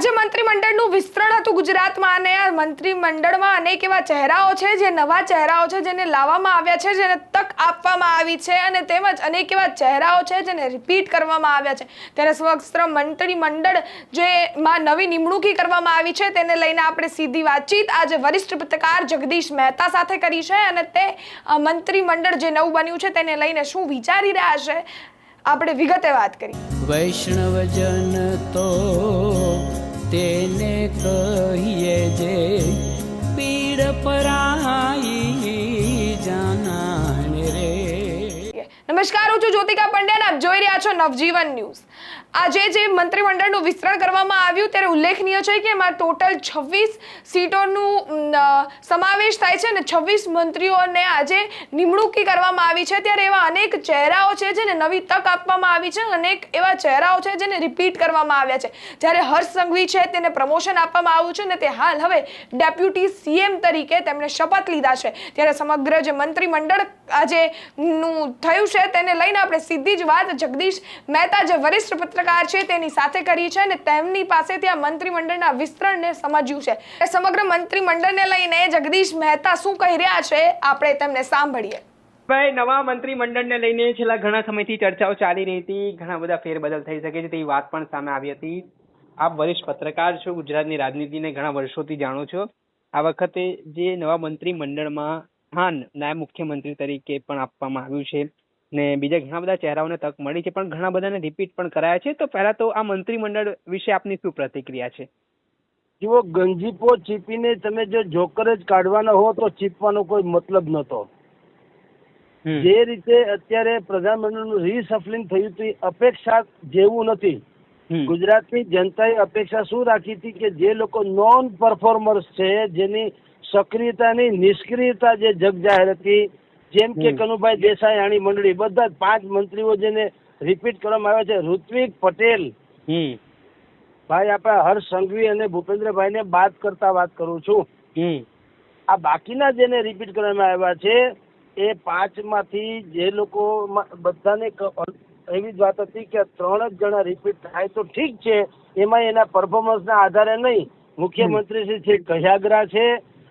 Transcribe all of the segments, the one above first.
આજે મંત્રીમંડળનું વિસ્તરણ હતું ગુજરાતમાં અને મંત્રીમંડળમાં અનેક એવા ચહેરાઓ છે જે નવા ચહેરાઓ છે જેને લાવવામાં આવ્યા છે, જેને તક આપવામાં આવી છે અને તેમજ અનેક એવા ચહેરાઓ છે જેને રિપીટ કરવામાં આવ્યા છે. ત્યારે સ્વસ્ત્ર મંત્રીમંડળ જે માં નવી નિમણૂકી કરવામાં આવી છે તેને લઈને આપણે સીધી વાતચીત આજે વરિષ્ઠ પત્રકાર જગદીશ મહેતા સાથે કરી છે અને તે મંત્રીમંડળ જે નવું બન્યું છે તેને લઈને શું વિચારી રહ્યા છે, આપણે વિગતે વાત કરી વૈષ્ણવજન તો તેને કહીએ જે પીડ પરાઈ જાનાને રે. નમસ્કાર, હું છું જ્યોતિકા પંડ્યા આપ જોઈ રહ્યા છો નવજીવન ન્યૂઝ. આજે જે મંત્રીમંડળનું વિસ્તરણ કરવામાં આવ્યું ત્યારે ઉલ્લેખનીય છે કે એમાં ટોટલ છવ્વીસ સીટોનું સમાવેશ થાય છે અને છવ્વીસ મંત્રીઓને આજે નિમણૂકી કરવામાં આવી છે. ત્યારે એવા અનેક ચહેરાઓ છે જેને નવી તક આપવામાં આવી છે અનેક એવા ચહેરાઓ છે જેને રિપીટ કરવામાં આવ્યા છે. જ્યારે હર્ષ સંઘવી છે તેને પ્રમોશન આપવામાં આવ્યું છે અને તે હાલ હવે ડેપ્યુટી સીએમ તરીકે તેમણે શપથ લીધા છે. ત્યારે સમગ્ર જે મંત્રીમંડળ આજે નું થયું છે તેને લઈને આપણે સીધી જ વાત જગદીશ મહેતા, જે વરિષ્ઠ પત્રકાર છે, તેની સાથે કરી છે અને તેમની પાસેથી આ મંત્રીમંડળના વિસ્તરણને સમજ્યું છે. એ સમગ્ર મંત્રીમંડળને લઈને જગદીશ મહેતા શું કહી રહ્યા છે, આપણે તેમને સાંભળીએ. ભાઈ, નવા મંત્રીમંડળને લઈને છેલ્લા ઘણા સમયથી ચર્ચાઓ ચાલી રહી હતી, ઘણા બધા ફેરબદલ થઈ શકે છે તેવી વાત પણ સામે આવી હતી. આપ વરિષ્ઠ પત્રકાર છો, ગુજરાતની રાજનીતિને ઘણા વર્ષોથી જાણો છો. આ વખતે જે નવા મંત્રીમંડળમાં સ્થાન નાયબ મુખ્યમંત્રી તરીકે પણ આપવામાં આવ્યું છે. ને બીજા ઘણા બધા ચહેરાઓને તક મળી છે પણ ઘણા બધાને રિપીટ પણ કરાયા છે. તો પહેલા તો આ મંત્રીમંડળ વિશે આપની શું પ્રતિક્રિયા છે? જુઓ ગંજીપો ચીપીને તમે જો જોકર જ કાઢવાના હો તો ચીપવાનો કોઈ મતલબ નતો જે રીતે અત્યારે પ્રધાનમંત્રીનું રીસફલિંગ થયું હતું અપેક્ષા જેવું નથી. ગુજરાતની જનતાએ અપેક્ષા શું રાખી હતી કે જે લોકો નોન પરફોર્મર્સ છે જેની સક્રિયતાની નિષ્ક્રિયતા જે જગ જાહેર હતી જેમ કે કનુભાઈ દેસાઈ આણી મંડળી બધા જ પાંચ મંત્રીઓ જેને રિપીટ કરવામાં આવ્યા છે. ઋત્વિક પટેલ. ભાઈ આપણે હર્ષ સંઘવી અને ભૂપેન્દ્રભાઈને બાદ કરતા વાત કરું છું. આ બાકીના જેને રિપીટ કરવામાં આવ્યા છે એ પાંચમાંથી જે લોકો બધાને એવી જ વાત હતી કે ત્રણ જ જણા રિપીટ થાય તો ઠીક છે. એમાં એના પરફોર્મન્સના આધારે નહીં. મુખ્યમંત્રી શ્રી છે કયાગ્રા છે.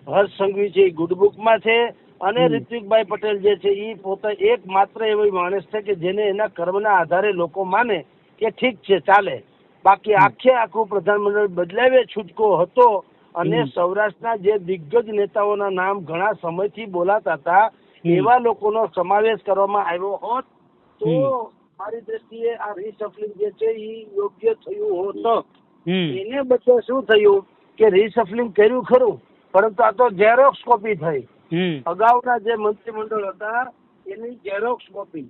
હર્ષ સંઘવી છે એ ગુડબુકમાં છે. અને ઋત્વિકભાઈ પટેલ જે છે એ પોતે એક માત્ર એવો માણસ છે કે જેને એના કર્મના આધારે લોકો માને કે ઠીક છે ચાલે. બાકી આખે આખું પ્રધાનમંત્રી બદલાવે છૂટકો હતો અને સૌરાષ્ટ્રના જે દિગ્ગજ નેતાઓના નામ ઘણા સમયથી બોલાતા હતા એવા લોકોનો સમાવેશ કરવામાં આવ્યો હોત તો મારી દ્રષ્ટિએ આ રિસફલિંગ જે છે એ યોગ્ય થયું હોત. એને બદલે શું થયું કે રિસફલિંગ કર્યું ખરું પરંતુ આ તો ઝેરોક્સ કોપી થઈ. અગાઉના જે મંત્રીમંડળ હતા એની ઝેરોક્સ કોપી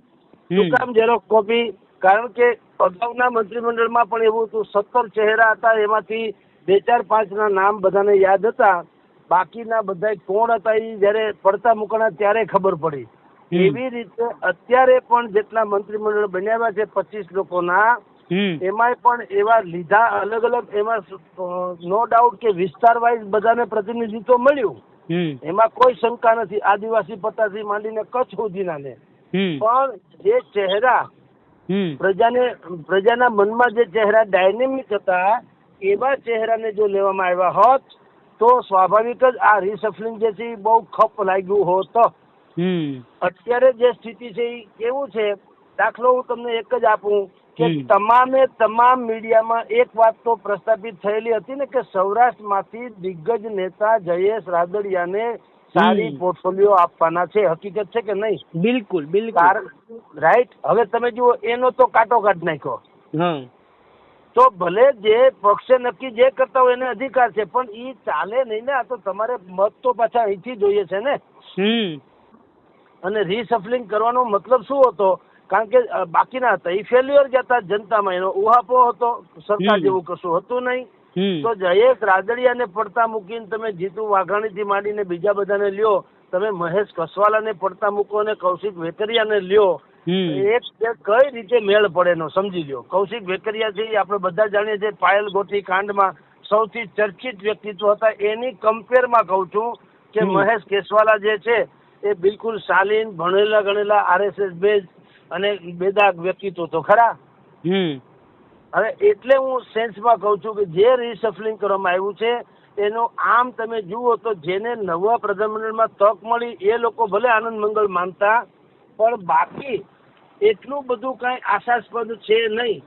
શું કામ ઝેરોક્સ કોપી કારણ કે અગાઉના મંત્રીમંડળમાં પણ એવું હતું સત્તર ચહેરા હતા એમાંથી બે ચાર પાંચ ના નામ બધાને યાદ હતા. બાકીના બધા કોણ હતા એ જયારે પડતા મૂકણા ત્યારે ખબર પડી. એવી રીતે અત્યારે પણ જેટલા મંત્રીમંડળ બનાવ્યા છે પચીસ લોકોના એમાંય પણ એવા લીધા અલગ અલગ એમાં નો ડાઉટ કે વિસ્તાર વાઇઝ બધાને પ્રતિનિધિત્વ મળ્યું. એમાં કોઈ શંકા નથી. આદિવાસી પટ્ટાથી માંડીને કચ્છ સુધીના ને પણ જે ચહેરા પ્રજાને પ્રજાના મનમાં જે ચહેરા ડાયનેમિક હતા એવા ચહેરાને જો લેવામાં આવ્યા હોત તો સ્વાભાવિક જ આ રિસફલિંગ જે છે એ બહુ ખપ લાગ્યું હોત. અત્યારે જે સ્થિતિ છે એ કેવું છે? દાખલો હું તમને એક જ આપું. કે તમામે તમામ મીડિયામાં એક વાત તો પ્રસ્થાપિત થયેલી હતી ને કે સૌરાષ્ટ્રમાંથી દિગ્ગજ નેતા જયેશ રાદડિયાને સારી પોર્ટફોલિયો આપવાના છે. હકીકત છે કે નહીં? બિલકુલ બિલકુલ. રાઈટ? હવે તમે જુઓ એનો તો કાટો કાઢ નાખ્યો. તો ભલે જે પક્ષે નક્કી જે કરતા હોય એને અધિકાર છે પણ ઈ ચાલે નહીં ને? આ તો તમારે મત તો પાછા અહીંથી જોઈએ છે ને? અને રીસફલિંગ કરવાનો મતલબ શું હતો? કારણ કે બાકીના હતા. એ ફેલ્યુઅર જતા જનતામાં. એનો ઉહાપો હતો. સરકાર જેવું કશું હતું નહીં. તો જયેશ રાદડિયાને પડતા મૂકીને તમે જીતુ વાઘાણીથી માંડીને બીજા બધાને લ્યો. તમે મહેશ કસવાલાને પડતા મૂકો અને કૌશિક વેકરિયાને લ્યો. એક કઈ રીતે મેળ પડે એનો સમજી લ્યો. કૌશિક વેકરિયા છે આપણે બધા જાણીએ છીએ પાયલ ગોઠી કાંડમાં સૌથી ચર્ચિત વ્યક્તિત્વ હતા. એની કમ્પેરમાં કહું છું કે મહેશ કેસવાલા જે છે એ બિલકુલ શાલીન ભણેલા ગણેલા આરએસએસ બેઝ અને બેદાગ વ્યક્તિત્વ તો ખરા. હવે એટલે હું સેન્સમાં કહું છું કે જે રિસફલિંગ કરવામાં આવ્યું છે એનો આમ તમે જુઓ તો જેને નવા પ્રધાનમંત્રીમાં તક મળી એ લોકો ભલે આનંદ મંગળ માનતા પણ બાકી એટલું બધું કઈ આશાસ્પદ છે નહીં.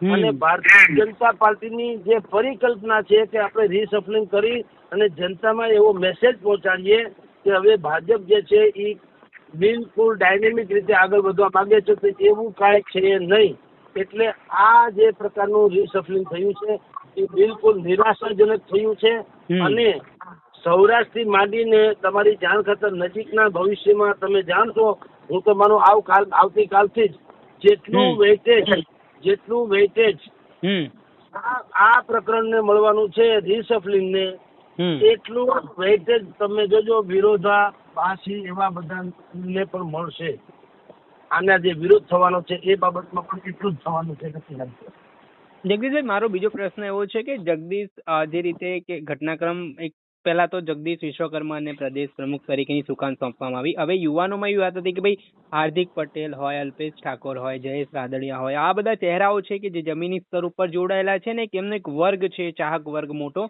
અને ભારતીય જનતા પાર્ટીની જે પરિકલ્પના છે કે આપણે રિસફલિંગ કરી અને જનતામાં એવો મેસેજ પહોંચાડીએ કે હવે ભાજપ જે છે એ બિલકુલ ડાયનેમિક રીતે આગળ વધવા માંગે છે તો એવું કાંઈ છે નહીં. એટલે આ જે પ્રકારનું રિસફલિંગ થયું છે એ બિલકુલ નિરાશાજનક થયું છે. અને સૌરાષ્ટ્રથી માંડીને તમારી જાણ ખાતર નજીકના ભવિષ્યમાં તમે જાણશો હું તો માનું આવ કાલ આવતીકાલથી જ જેટલું. વેઇટેજ જેટલું વેઇટેજ આ પ્રકરણને મળવાનું છે રિસફલિંગને એટલું વેઇટેજ તમે જોજો વિરોધાભાસી એવા બધાને પણ મળશે. આના જે વિરોધ થવાનો છે એ બાબતમાં પણ એટલું જ થવાનું છે, નથી જગદીશભાઈ, મારો બીજો પ્રશ્ન એવો છે કે જગદીશ જે રીતે કે ઘટનાક્રમ એક પહેલા તો જગદીશ વિશ્વકર્મા અને પ્રદેશ પ્રમુખ તરીકેની સુકાન સોંપવામાં આવી. હવે યુવાનોમાં એવી વાત હતી કે ભાઈ, હાર્દિક પટેલ હોય, અલ્પેશ ઠાકોર હોય, જયેશ રાદડિયા હોય, આ બધા ચહેરાઓ છે કે જે જમીની સ્તર ઉપર જોડાયેલા છે ને એક એમનો એક વર્ગ છે, ચાહક વર્ગ મોટો.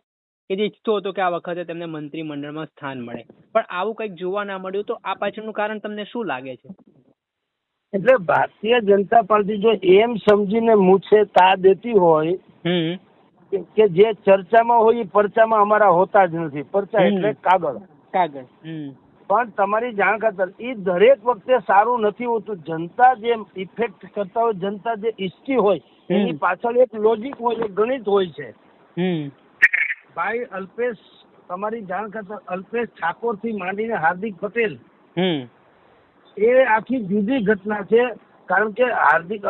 કે જે ઈચ્છતો હતો કે આ વખતે તેમને મંત્રીમંડળમાં સ્થાન મળે. પણ આવું કંઈક જોવા ના મળ્યું તો આ પાછળનું કારણ તમને શું લાગે છે? એટલે ભારતીય જનતા પાર્ટી જો એમ સમજીને મૂછે તા દેતી હોય કે- જે ચર્ચામાં હોય એ પરચામાં અમારા હોતા જ નથી. પરચા એટલે કાગળ. કાગળ. પણ તમારી જાણ ખાતર એ દરેક વખતે સારું નથી હોતું. જનતા જે ઇફેક્ટ કરતા હોય જનતા જે ઈચ્છતી હોય એની પાછળ એક લોજિક હોય એક ગણિત હોય છે. ભાઈ અલ્પેશ તમારી જાણ કરતા અલ્પેશ ઠાકોરથી માંડીને હાર્દિક પટેલ. એ આખી જુદી ઘટના છે કારણ કે હાર્દિક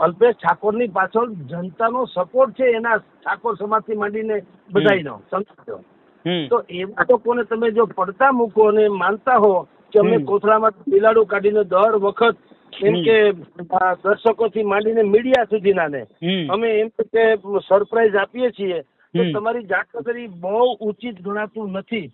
અલ્પેશ ઠાકોરની પાછળ જનતાનો સપોર્ટ છે એના ઠાકોર સમાજથી માંડીને બધાનો સમજો તો એવા લોકોને તમે જો પડતા મૂકો અને માનતા હો કે અમે. કોથળામાં બિલાડું કાઢીને દર વખત એમ કે દર્શકો થી માંડીને મીડિયા સુધીના ને અમે એમ કે સરપ્રાઈઝ આપીએ છીએ તો તમારી જાતકરી બહુ ઉચિત ગણાતું નથી.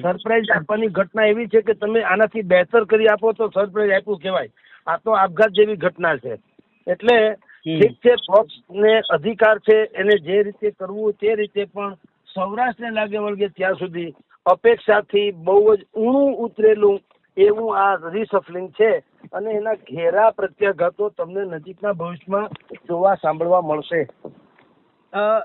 સરપ્રાઈઝ આપવાની ઘટના એવી છે કે તમે આનાથી બહેતર કરી આપો તો સરપ્રાઈઝ આપ્યું કહેવાય. આ તો આપઘાત જેવી ઘટના છે. એટલે ઠીક છે પક્ષને અધિકાર છે એને જે રીતે કરવું તે રીતે પણ સૌરાષ્ટ્રને લાગે વળગે ત્યાં સુધી અપેક્ષાથી બહુ જ ઊણું ઉતરેલું એવું આ રિસફલિંગ છે. અને એના ઘેરા પ્રત્યાઘાતો તમને નજીકના ભવિષ્યમાં જોવા સાંભળવા મળશે. અ,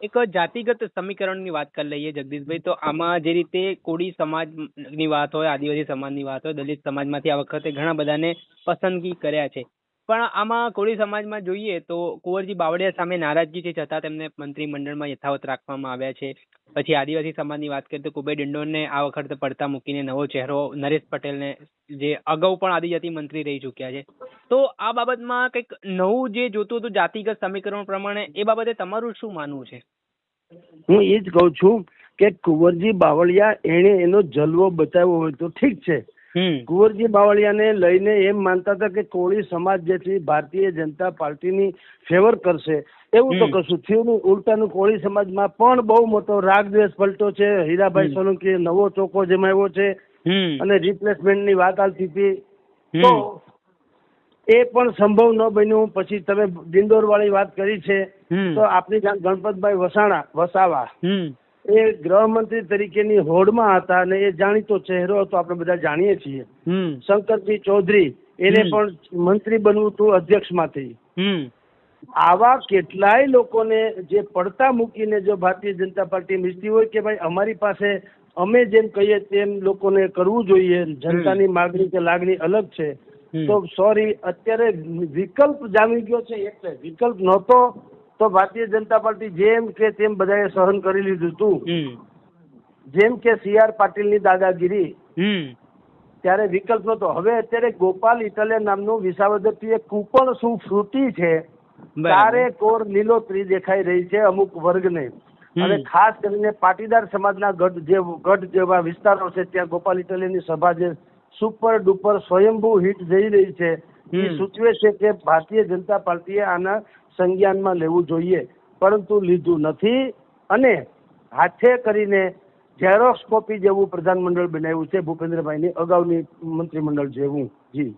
એક જાતિગત સમીકરણની વાત કરી લઈએ જગદીશભાઈ, તો આમાં જે રીતે કોળી સમાજની વાત હોય, આદિવાસી સમાજની વાત હોય, દલિત સમાજમાંથી આ વખતે ઘણા બધાને પસંદગી કર્યા છે. પણ આમાં કોળી સમાજમાં જોઈએ તો કુંવરજી બાવળિયા સામે નારાજગી છે, છતાં તેમને મંત્રીમંડળમાં યથાવત રાખવામાં આવ્યા છે. પછી આદિવાસી સમાજની વાત કરીએ તો કુબેર ડિંડોરને આ વખતે પડતા મૂકીને નવો ચહેરો નરેશ પટેલને જે અગાઉ પણ આદિજાતિ મંત્રી રહી ચૂક્યા છે. તો આ બાબતમાં કંઈક નવું જે જોતું હતું જાતિગત સમીકરણ પ્રમાણે, એ બાબતે તમારું શું માનવું છે? હું એ જ કહું છું કે કુંવરજી બાવળિયા એણે એનો જલવો બચાવ્યો હોય તો ઠીક છે. કુંવરજી બાવળિયાને લઈને એમ માનતા હતા કે કોળી સમાજ જે છે ભારતીય જનતા પાર્ટીની ફેવર કરશે. એવું તો. કશું થયું નહીં. ઉલટાનું કોળી સમાજમાં પણ બહુ મોટો રાગ દ્વેષ પલટો છે. હીરાભાઈ હમ. સોલંકી નવો ચોકો જમાવ્યો છે. અને રિપ્લેસમેન્ટની વાત આવતી હતી. તો એ પણ સંભવ ન બન્યું. પછી તમે ડિંડોર વાળી વાત કરી છે. તો આપની જાણ ગણપતભાઈ વસાણા વસાવા. એ ગૃહમંત્રી તરીકેની હોડમાં હતા અને એ જાણીતો ચહેરો હતો આપણે બધા જાણીએ છીએ. શંકરજી ચૌધરી એને પણ મંત્રી બનવું હતું અધ્યક્ષમાંથી. આવા કેટલાય લોકોને જે પડતા મૂકીને જો ભારતીય જનતા પાર્ટી ઈચ્છતી હોય કે ભાઈ અમારી પાસે અમે જેમ કહીએ તેમ લોકોને કરવું જોઈએ જનતાની માગણી કે લાગણી અલગ છે. તો સોરી અત્યારે વિકલ્પ જામી ગયો છે એટલે વિકલ્પ નહોતો તો ભારતીય જનતા પાર્ટી જેમ કે તેમ બધાએ સહન કરી લીધું હતું જેમ કે સી આર પાટીલની દાદાગીરી. ત્યારે વિકલ્પ નતો હવે અત્યારે ગોપાલ ઇટાલિયન નામનું વિસાવદરથી એક કૂપણ શું ફ્રૂટી છે ચારે કોર લીલોતરી દેખાઈ રહી છે અમુક વર્ગને. અને ખાસ કરીને પાટીદાર સમાજના ગઢ જે ગઢ જેવા વિસ્તારો છે ત્યાં ગોપાલ ઇટાલિયનની સભા જે સુપર ડુપર સ્વયંભૂ હિટ જઈ રહી છે. એ સૂચવે છે કે ભારતીય જનતા પાર્ટીએ આના સંજ્ઞાનમાં લેવું જોઈએ, પરંતુ લીધું નથી. અને હાથે કરીને ઝેરોક્સ કોપી જેવું પ્રધાનમંડળ બનાવ્યું છે, ભૂપેન્દ્રભાઈની અગાઉની મંત્રીમંડળ જેવું. જી.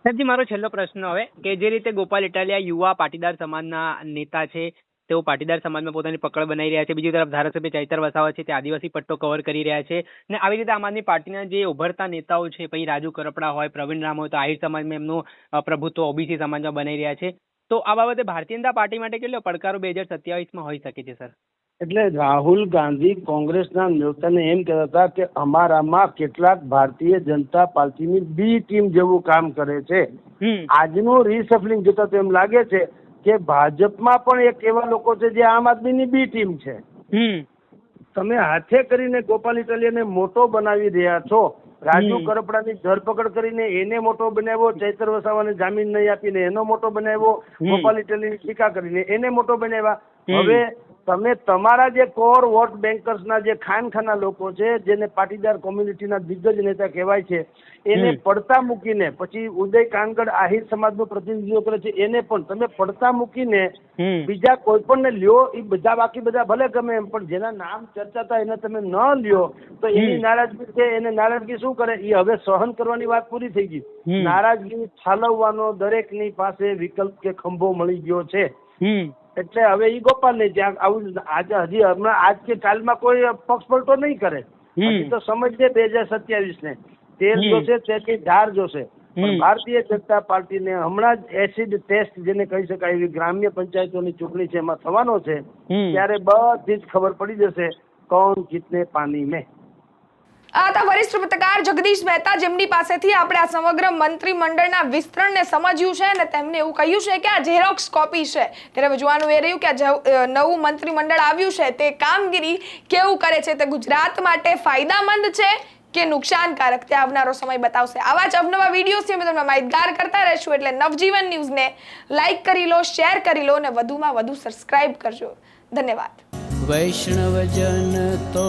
સાહેબજી મારો છેલ્લો પ્રશ્ન હવે, કે જે રીતે ગોપાલ ઇટાલિયા યુવા પાટીદાર સમાજના નેતા છે, તેઓ પાટીદાર સમાજમાં પોતાની પકડ બનાવી રહ્યા છે, બીજી તરફ ધારાસભ્ય ચૈતર વસાવા છે, તે આદિવાસી પટ્ટો કવર કરી રહ્યા છે, ને આવી રીતે આમ આદમી પાર્ટીના જે ઉભરતા નેતાઓ છે, પછી રાજુ કરપડા હોય, પ્રવીણ રામ હોય, તો આહિર સમાજમાં એમનું પ્રભુત્વ ઓબીસી સમાજમાં બનાવી રહ્યા છે. તો આ બાબતે ભારતીય જનતા પાર્ટી માટે કેટલો પડકારો બે હજાર સત્યાવીસમાં હોઈ શકે છે સર? એટલે રાહુલ ગાંધી કોંગ્રેસના નેતાને એમ કહેતા હતા કે અમારામાં કેટલાક ભારતીય જનતા પાર્ટીની બી ટીમ જેવું કામ કરે છે. આજનું રિસફલિંગ જોતા તો એમ લાગે છે કે ભાજપમાં પણ એક એવા લોકો છે જે આમ આદમીની બી ટીમ છે. તમે હાથે કરીને ગોપાલ ઇટાલિયાને મોટો બનાવી રહ્યા છો. રાજુ કરપડા કરપડાની ધરપકડ કરીને એને મોટો બનાવ્યો ચૈતર વસાવાને જામીન નહીં આપીને એનો મોટો બનાવ્યો. ગોપાલ ઇટાલિયાની ટીકા કરીને એને મોટો બનાવ્યા. હવે તમે તમારા જે કોર વોટ બેન્કર્સના જે ખાનખાના લોકો છે જેને પાટીદાર કોમ્યુનિટીના દિગ્ગજ નેતા કહેવાય છે એને પડતા મૂકીને પછી ઉદય કાનગડ આહિર સમાજનું પ્રતિનિધિત્વ કરે છે એને પણ તમે પડતા મૂકીને બીજા કોઈ પણ ને લ્યો એ બધા બાકી બધા ભલે ગમે એમ પણ જેના નામ ચર્ચા થાય એને તમે ન લ્યો તો એની નારાજગી છે એને નારાજગી શું કરે? એ હવે સહન કરવાની વાત પૂરી થઈ ગઈ. નારાજગી ઠાલવવાનો દરેકની પાસે વિકલ્પ કે ખંભો મળી ગયો છે. એટલે હવે ઈ ગોપાલ ને જ્યાં આવું આજે હજી હમણાં આજ કે કાલમાં કોઈ પક્ષ પલટો નહીં કરે. હજી તો સમજગે બે હજાર સત્યાવીસ ને તેર હમ. જોશે તેથી ધાર જોશે. ભારતીય જનતા પાર્ટીને હમણાં જ એસિડ ટેસ્ટ જેને કહી શકાય એવી ગ્રામ્ય પંચાયતોની ચૂંટણી છે એમાં થવાનો છે ત્યારે બધી જ ખબર પડી જશે કોણ જીતને પાણી મેં હતા વરિષ્ઠ પત્રકાર જગદીશ મહેતા જેમની પાસેથી આપણે આ સમગ્ર મંત્રીમંડળના વિસ્તરણને સમજ્યું છે અને તેમને એવું કહ્યું છે કે આ ઝેરોક્સ કોપી છે. ત્યારે જોવાનું એ રહ્યું કે આ નવું મંત્રીમંડળ આવ્યું છે. તે કામગીરી કેવું કરે છે? તે ગુજરાત માટે ફાયદામંદ છે કે નુકસાનકારક? તે આવનારો સમય બતાવશે. આવા જ અવનવા વિડીયોથી અમે તમને માહિતગાર કરતા રહીશું. એટલે નવજીવન ન્યૂઝને લાઇક કરી લો, શેર કરી લો અને વધુમાં વધુ સબસ્ક્રાઇબ કરજો. ધન્યવાદ. વૈષ્ણવજન તો